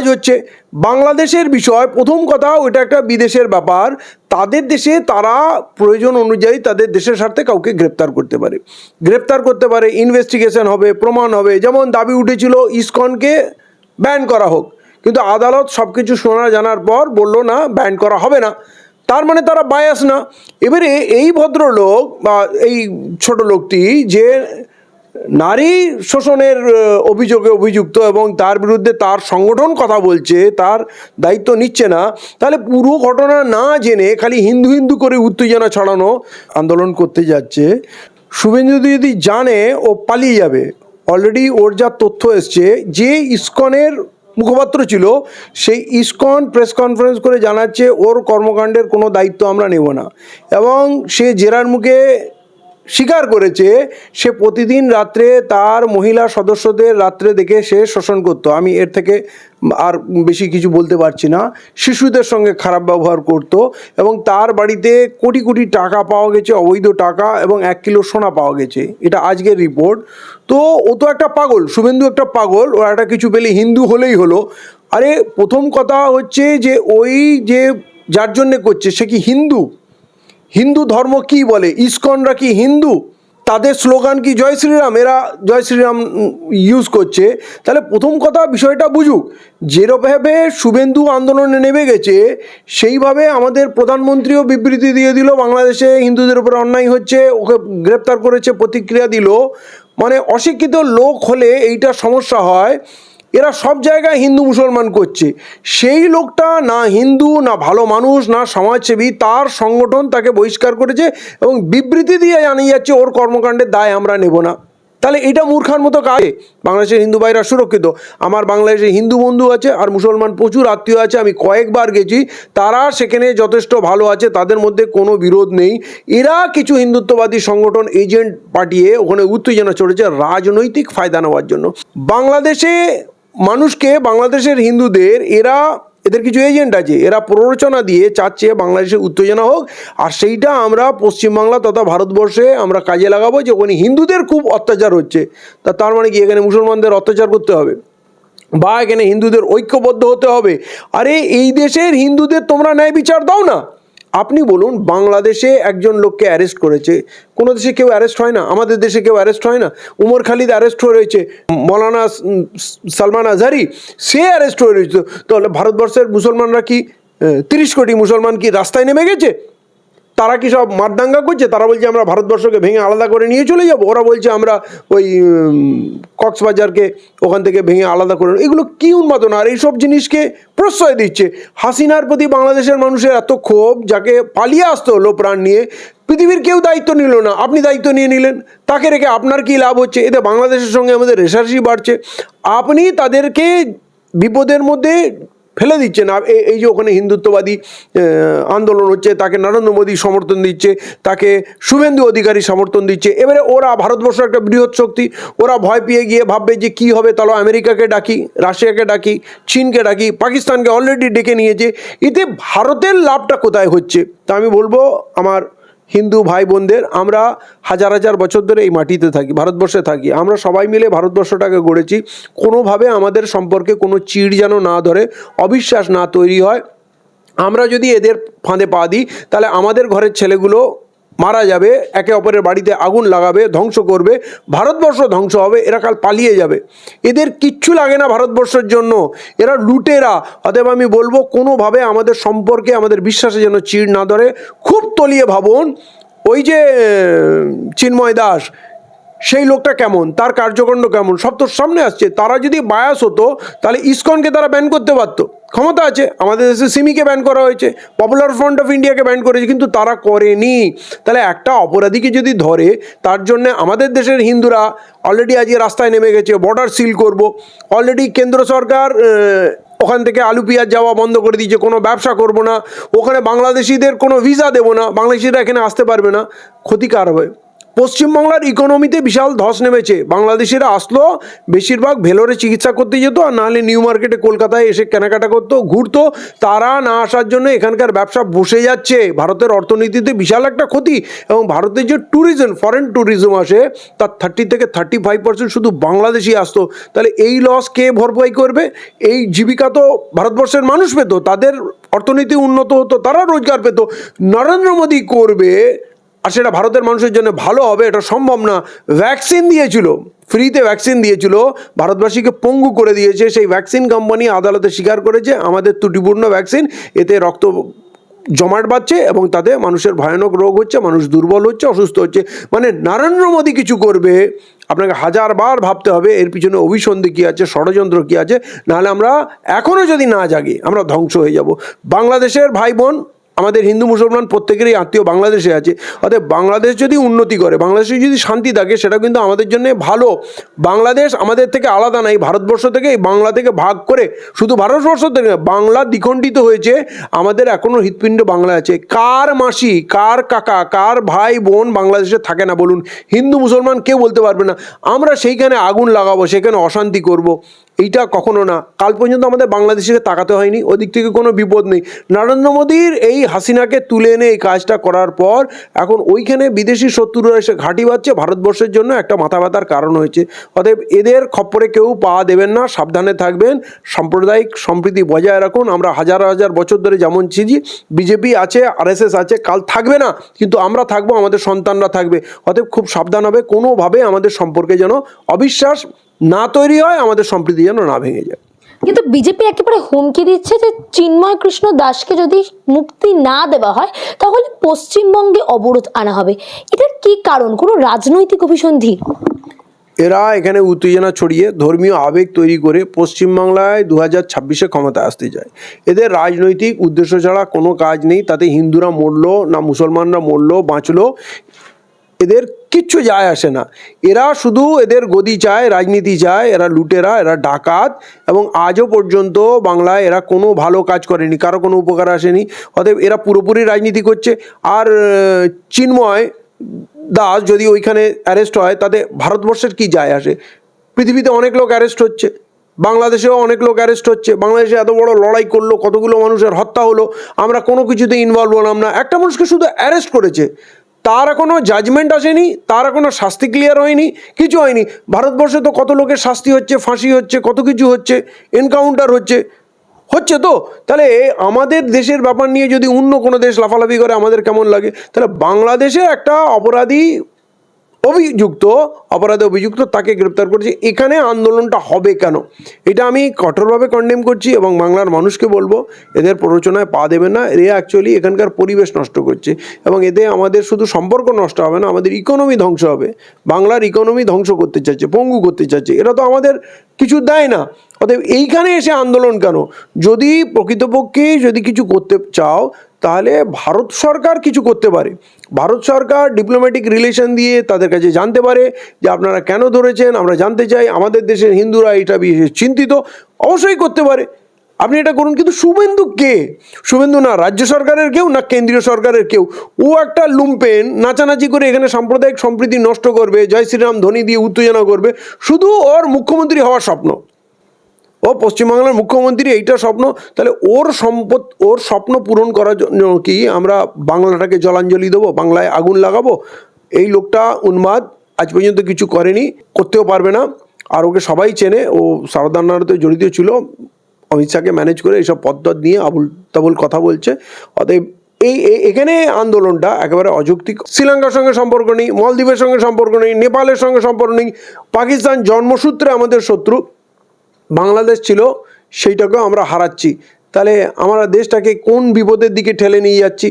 কাজ হচ্ছে। বাংলাদেশের বিষয়, প্রথম কথা, ওইটা একটা বিদেশের ব্যাপার। তাদের দেশে তারা প্রয়োজন অনুযায়ী তাদের দেশের স্বার্থে কাউকে গ্রেপ্তার করতে পারে। গ্রেপ্তার করতে পারে ইনভেস্টিগেশন হবে, প্রমাণ হবে। যেমন দাবি উঠেছিল ইসকনকে ব্যান করা হোক। কিন্তু আদালত সব কিছু শোনা জানার পর বলল, না ব্যান করা হবে না। তার মানে তারা বায়াস না। এবারে এই ভদ্রলোক বা এই ছোট লোকটি যে নারী শোষণের অভিযোগে অভিযুক্ত এবং তার বিরুদ্ধে তার সংগঠন কথা বলছে, তার দায়িত্ব নিচ্ছে না, তাহলে পুরো ঘটনা না জেনে খালি হিন্দু হিন্দু করে উত্তেজনা ছড়ানো আন্দোলন করতে যাচ্ছে। শুভেন্দু যদি জানে, ও পালিয়ে যাবে। অলরেডি ওর যা তথ্য এসছে, যে ইস্কনের মুখপাত্র ছিল, সেই ইস্কন প্রেস কনফারেন্স করে জানাচ্ছে, ওর কর্মকাণ্ডের কোনো দায়িত্ব আমরা নেব না। এবং সে জেরার মুখে স্বীকার করেছে, সে প্রতিদিন রাত্রে তার মহিলা সদস্যদের রাত্রে দেখে সে শোষণ করতো। আমি এর থেকে আর বেশি কিছু বলতে পারছি না। শিশুদের সঙ্গে খারাপ ব্যবহার করত এবং তার বাড়িতে কোটি কোটি টাকা পাওয়া গেছে, অবৈধ টাকা এবং এক কিলো সোনা পাওয়া গেছে। এটা আজকের রিপোর্ট। তো ও তো একটা পাগল, শুভেন্দু একটা পাগল ও একটা কিছু পেলে হিন্দু হলেই হলো। আরে প্রথম কথা হচ্ছে যে ওই যে যার জন্যে করছে, সে কি হিন্দু? হিন্দু ধর্ম কি বলে? ইস্কনরা কি হিন্দু? তাদের স্লোগান কি? জয় শ্রীরাম। এরা জয় শ্রীরাম ইউজ করছে। তাহলে প্রথম কথা বিষয়টা বুঝুক। যেভাবে শুভেন্দু আন্দোলনে নেমে গেছে, সেইভাবে আমাদের প্রধানমন্ত্রীও বিবৃতি দিয়ে দিল, বাংলাদেশে হিন্দুদের উপর অন্যায় হচ্ছে, ওকে গ্রেপ্তার করেছে, প্রতিক্রিয়া দিল। মানে অশিক্ষিত লোক হলে এইটা সমস্যা হয়। এরা সব জায়গায় হিন্দু মুসলমান করছে। সেই লোকটা না হিন্দু, না ভালো মানুষ, না সমাজসেবী, তার সংগঠন তাকে বহিষ্কার করেছে এবং বিবৃতি দিয়ে জানিয়ে যাচ্ছে, ওর কর্মকাণ্ডের দায় আমরা নেব না। তাহলে এটা মূর্খার মতো কাজ। বাংলাদেশের হিন্দু ভাইরা সুরক্ষিত। আমার বাংলাদেশে হিন্দু বন্ধু আছে আর মুসলমান প্রচুর আত্মীয় আছে, আমি কয়েকবার গেছি। তারা সেখানে যথেষ্ট ভালো আছে, তাদের মধ্যে কোনো বিরোধ নেই। এরা কিছু হিন্দুত্ববাদী সংগঠন, এজেন্ট পাঠিয়ে ওখানে উত্তেজনা চড়েছে রাজনৈতিক ফায়দা নেওয়ার জন্য। বাংলাদেশে মানুষকে বাংলাদেশের হিন্দুদের, এরা, এদের কিছু এজেন্ট আছে, এরা প্ররোচনা দিয়ে চাচ্ছে বাংলাদেশে উত্তেজনা হোক, আর সেইটা আমরা পশ্চিমবাংলা তথা ভারতবর্ষে আমরা কাজে লাগাবো যে ওখানে হিন্দুদের খুব অত্যাচার হচ্ছে। তা তার মানে কি, এখানে মুসলমানদের অত্যাচার করতে হবে? বা এখানে হিন্দুদের ঐক্যবদ্ধ হতে হবে? আরে এই দেশের হিন্দুদের তোমরা ন্যায় বিচার দাও না। আপনি বলুন, বাংলাদেশে একজন লোককে অ্যারেস্ট করেছে। কোনো দেশে কেউ অ্যারেস্ট হয় না, আমাদের দেশে কেউ অ্যারেস্ট হয় না। উমর খালিদ অ্যারেস্ট হয়ে রয়েছে, মৌলানা সালমান আজহারি, সে অ্যারেস্ট হয়ে রয়েছে। তাহলে ভারতবর্ষের মুসলমানরা কি তিরিশ কোটি মুসলমান কি রাস্তায় নেমে গেছে? তারা কি সব মারদাঙ্গা করছে? তারা বলছে আমরা ভারতবর্ষকে ভেঙে আলাদা করে নিয়ে চলে যাব। ওরা বলছে আমরা ওই কক্সবাজারকে ওখান থেকে ভেঙে আলাদা করে এগুলো কি উন্মাদনা? আর এইসব জিনিসকে প্রশ্রয় দিচ্ছে। হাসিনার প্রতি বাংলাদেশের মানুষের এত ক্ষোভ, যাকে পালিয়ে আসতে হলো প্রাণ নিয়ে, পৃথিবীর কেউ দায়িত্ব নিল না। আপনি দায়িত্ব নিয়ে নিলেন। তাকে রেখে আপনার কি লাভ হচ্ছে? এতে বাংলাদেশের সঙ্গে আমাদের রেশারেশি বাড়ছে। আপনি তাদেরকে বিপদের মধ্যে ফেলে দিচ্ছে না এই- যে ওখানে হিন্দুত্ববাদী আন্দোলন হচ্ছে, তাকে নরেন্দ্র মোদী সমর্থন দিচ্ছে, তাকে শুভেন্দু অধিকারী সমর্থন দিচ্ছে। এবারে ওরা ভারতবর্ষ একটা বৃহৎ শক্তি, ওরা ভয় পেয়ে গিয়ে ভাববে যে কি হবে। তাহলে আমেরিকাকে ডাকি, রাশিয়াকে ডাকি, চীনকে ডাকি, পাকিস্তানকে অলরেডি ডেকে নিয়েছে। এতে ভারতের লাভটা কোথায় হচ্ছে? তা আমি বলব আমার হিন্দু ভাই বোনদের আমরা হাজার হাজার বছর ধরে এই মাটিতে থাকি, ভারতবর্ষে থাকি। আমরা সবাই মিলে ভারতবর্ষটাকে গড়েছি। কোনোভাবে আমাদের সম্পর্কে কোনো চিড় যেন না ধরে, অবিশ্বাস না তৈরি হয়। আমরা যদি এদের ফাঁদে পা দিই, তাহলে আমাদের ঘরের ছেলেগুলো মারা যাবে, একে অপরের বাড়িতে আগুন লাগাবে, ধ্বংস করবে, ভারতবর্ষ ধ্বংস হবে, এরা কাল পালিয়ে যাবে। এদের কিচ্ছু লাগে না ভারতবর্ষের জন্য। এরা লুটেরা। অতএব আমি বলব, কোনোভাবে আমাদের সম্পর্কে, আমাদের বিশ্বাসে যেন চিড় না ধরে, খুব তলিয়ে ভাবুন, ওই যে, চিন্ময় দাস, সেই লোকটা কেমন? তার কার্যকাণ্ড কেমন? সব তোর সামনে আসছে। তারা যদি বায়াস হতো, তাহলে ইসকনকে তারা ব্যান করতে পারতো। ক্ষমতা আছে। আমাদের দেশে সিমিকে ব্যান করা হয়েছে পপুলার ফ্রন্ট অফ ইন্ডিয়াকে ব্যান করেছে, কিন্তু তারা করেনি। তাহলে একটা অপরাধীকে যদি ধরে, তার জন্য আমাদের দেশের হিন্দুরা অলরেডি আজকে রাস্তায় নেমে গেছে বর্ডার সিল করব। অলরেডি কেন্দ্র সরকার ওখান থেকে আলু পেঁয়াজ যাওয়া বন্ধ করে দিয়েছে, কোনো ব্যবসা করব না। ওখানে বাংলাদেশিদের কোনো ভিসা দেবো না, বাংলাদেশিরা এখানে আসতে পারবে না। ক্ষতিকার হবে পশ্চিমবাংলার ইকোনমিতে বিশাল ধস নেমেছে। বাংলাদেশিরা আসলো, বেশিরভাগ ভেলোরে চিকিৎসা করতে যেত, আর নাহলে নিউ মার্কেটে কলকাতায় এসে কেনাকাটা করতো, ঘুরতো। তারা না আসার জন্য এখানকার ব্যবসা বসে যাচ্ছে। ভারতের অর্থনীতিতে বিশাল একটা ক্ষতি, এবং ভারতের যে ট্যুরিজম ফরেন ট্যুরিজম আসে, তার থার্টি থেকে থার্টি ফাইভ পার্সেন্ট শুধু বাংলাদেশি আসতো। তাহলে এই লস কে ভরপাই করবে? এই জীবিকা তো ভারতবর্ষের মানুষ পেতো, তাদের অর্থনীতি উন্নত হতো, তারা রোজগার পেত। নরেন্দ্র মোদী করবে আর সেটা ভারতের মানুষের জন্য ভালো হবে, এটা সম্ভব না। ভ্যাকসিন দিয়েছিল ফ্রিতে ভ্যাকসিন দিয়েছিল, ভারতবাসীকে পঙ্গু করে দিয়েছে। সেই ভ্যাকসিন কোম্পানি আদালতে স্বীকার করেছে, আমাদের ত্রুটিপূর্ণ ভ্যাকসিন এতে রক্ত জমাট বাঁধছে এবং তাতে মানুষের ভয়ানক রোগ হচ্ছে, মানুষ দুর্বল হচ্ছে, অসুস্থ হচ্ছে। মানে নরেন্দ্র মোদী কিছু করবে, আপনাকে হাজারবার ভাবতে হবে, এর পিছনে অভিসন্ধি কী আছে, ষড়যন্ত্র কী আছে, নাহলে আমরা এখনও যদি না জাগি, আমরা ধ্বংস হয়ে যাব। বাংলাদেশের ভাই বোন আমাদের হিন্দু মুসলমান প্রত্যেকেরই আত্মীয় বাংলাদেশে আছে। অতএব বাংলাদেশ যদি উন্নতি করে, বাংলাদেশে যদি শান্তি থাকে, সেটা কিন্তু আমাদের জন্য ভালো। বাংলাদেশ আমাদের থেকে আলাদা নাই ভারতবর্ষ থেকে বাংলা থেকে ভাগ করে, শুধু ভারতবর্ষ থেকে বাংলা দ্বিখণ্ডিত হয়েছে। আমাদের এখনও হৃৎপিণ্ড বাংলা আছে। কার মাসি, কার কাকা, কার ভাই, বোন বাংলাদেশে থাকে না বলুন? হিন্দু মুসলমান কেউ বলতে পারবে না। আমরা সেইখানে আগুন লাগাবো সেখানে অশান্তি করব। এইটা কখনো না। কাল পর্যন্ত আমাদের বাংলাদেশিকে তাকাতে হয়নি, ওদিক থেকে কোনো বিপদ নেই। নরেন্দ্র মোদীর এই হাসিনাকে তুলে এনে এই কাজটা করার পর এখন ওইখানে বিদেশি শত্রুরা এসে ঘাঁটি বাচ্ছে ভারতবর্ষের জন্য একটা মাথা ব্যথার কারণ হয়েছে। অতএব এদের খপ্পরে কেউ পা দেবেন না, সাবধানে থাকবেন, সাম্প্রদায়িক সম্প্রীতি বজায় রাখুন। আমরা হাজার হাজার বছর ধরে যেমন ছিজি, বিজেপি আছে, আরএসএস আছে, কাল থাকবে না, কিন্তু আমরা থাকব, আমাদের সন্তানরা থাকবে। অতএব খুব সাবধান হবে, কোনোভাবে আমাদের সম্পর্কে যেন অবিশ্বাস না তৈরি হয় আমাদের সম্প্রীতি যেন না ভেঙে যায়। কিন্তু বিজেপি একেবারে হুমকি দিচ্ছে যে চিন্ময় কৃষ্ণ দাসকে যদি মুক্তি না দেওয়া হয় তাহলে পশ্চিমবঙ্গে অবরোধ আনা হবে। এটার কি কারণ? কোনো রাজনৈতিক অভিসন্ধি? এরা এখানে উত্তেজনা ছড়িয়ে ধর্মীয় আবেগ তৈরি করে পশ্চিমবাংলায় দু হাজার ছাব্বিশে ক্ষমতা আসতে যায় এদের রাজনৈতিক উদ্দেশ্য ছাড়া কোনো কাজ নেই তাতে হিন্দুরা মরলো না মুসলমানরা মরলো বাঁচলো। এদের কিচ্ছু যায় আসে না। এরা শুধু এদের গদি চায়, রাজনীতি চায়, এরা লুটেরা, এরা ডাকাত এবং আজও পর্যন্ত বাংলায় এরা কোনো ভালো কাজ করেনি, কারও কোনো উপকার আসেনি। অতএব এরা পুরোপুরি রাজনীতি করছে। আর চিন্ময় দাস যদি ওইখানে অ্যারেস্ট হয়, তাতে ভারতবর্ষের কি যায় আসে? পৃথিবীতে অনেক লোক অ্যারেস্ট হচ্ছে, বাংলাদেশেও অনেক লোক অ্যারেস্ট হচ্ছে, বাংলাদেশে এত বড় লড়াই করল, কতগুলো মানুষের হত্যা হলো, আমরা কোনো কিছুতে ইনভলভ হলাম না। একটা মানুষকে শুধু অ্যারেস্ট করেছে। তার কোনো জাজমেন্ট আসেনি, তার কোনো শাস্তি ক্লিয়ার হয়নি, কিছু হয়নি। ভারতবর্ষে তো কত লোকের শাস্তি হচ্ছে, ফাঁসি হচ্ছে, কত কিছু হচ্ছে এনকাউন্টার হচ্ছে। হচ্ছে তো? তাহলে আমাদের দেশের ব্যাপার নিয়ে যদি অন্য কোনো দেশ লাফালাফি করে, আমাদের কেমন লাগে? তাহলে বাংলাদেশে একটা অপরাধী অভিযুক্ত, অপরাধে অভিযুক্ত তাকে গ্রেপ্তার করেছে। এখানে আন্দোলনটা হবে কেন? এটা আমি কঠোরভাবে কন্ডেম করছি এবং বাংলার মানুষকে বলব, এদের প্ররোচনায় পা দেবে না। এরা অ্যাকচুয়ালি এখানকার পরিবেশ নষ্ট করছে এবং এতে আমাদের শুধু সম্পর্ক নষ্ট হবে না, আমাদের ইকোনমি ধ্বংস হবে। বাংলার ইকোনমি ধ্বংস করতে চাচ্ছে পঙ্গু করতে চাচ্ছে এরা তো আমাদের কিছু দেয় না। অতএব এইখানে এসে আন্দোলন কেন? যদি প্রকৃতপক্ষে যদি কিছু করতে চাও তাহলে ভারত সরকার কিছু করতে পারে। ভারত সরকার ডিপ্লোম্যাটিক রিলেশন দিয়ে তাদের কাছে জানতে পারে যে আপনারা কেন ধরেছেন, আমরা জানতে চাই। আমাদের দেশের হিন্দুরা এটা বিশেষ চিন্তিত, অবশ্যই করতে পারে। আপনি এটা করুন, কিন্তু শুভেন্দু কে? শুভেন্দু না রাজ্য সরকারের কেউ, না কেন্দ্রীয় সরকারের কেউ। ও একটা লুম্পেন, নাচানাচি করে এখানে সাম্প্রদায়িক সম্প্রীতি নষ্ট করবে, জয় শ্রীরাম ধ্বনি দিয়ে উত্তেজনা করবে। শুধু ওর মুখ্যমন্ত্রী হওয়ার স্বপ্ন। ও পশ্চিমবাংলার মুখ্যমন্ত্রী, এইটা স্বপ্ন। তাহলে ওর সম্পদ, ওর স্বপ্ন পূরণ করার জন্য কি আমরা বাংলাটাকে জলাঞ্জলি দেবো, বাংলায় আগুন লাগাবো? এই লোকটা উন্মাদ, আজ পর্যন্ত কিছু করেনি, করতেও পারবে না। আর ওকে সবাই চেনে, ও সারদান্নারতে জড়িত ছিল। অমিত শাহকে ম্যানেজ করে এইসব পদ্ধত নিয়ে আবুল তাবুল কথা বলছে। অতএব এই এখানে আন্দোলনটা একেবারে অযৌক্তিক। শ্রীলঙ্কার সঙ্গে সম্পর্ক নেই, মলদ্বীপের সঙ্গে সম্পর্ক নেই, নেপালের সঙ্গে সম্পর্ক নেই। পাকিস্তান জন্মসূত্রে আমাদের শত্রু। বাংলাদেশ ছিল সেইটাকেও আমরা হারাচ্ছি। তাহলে আমরা দেশটাকে কোন বিপদের দিকে ঠেলে নিয়ে যাচ্ছি?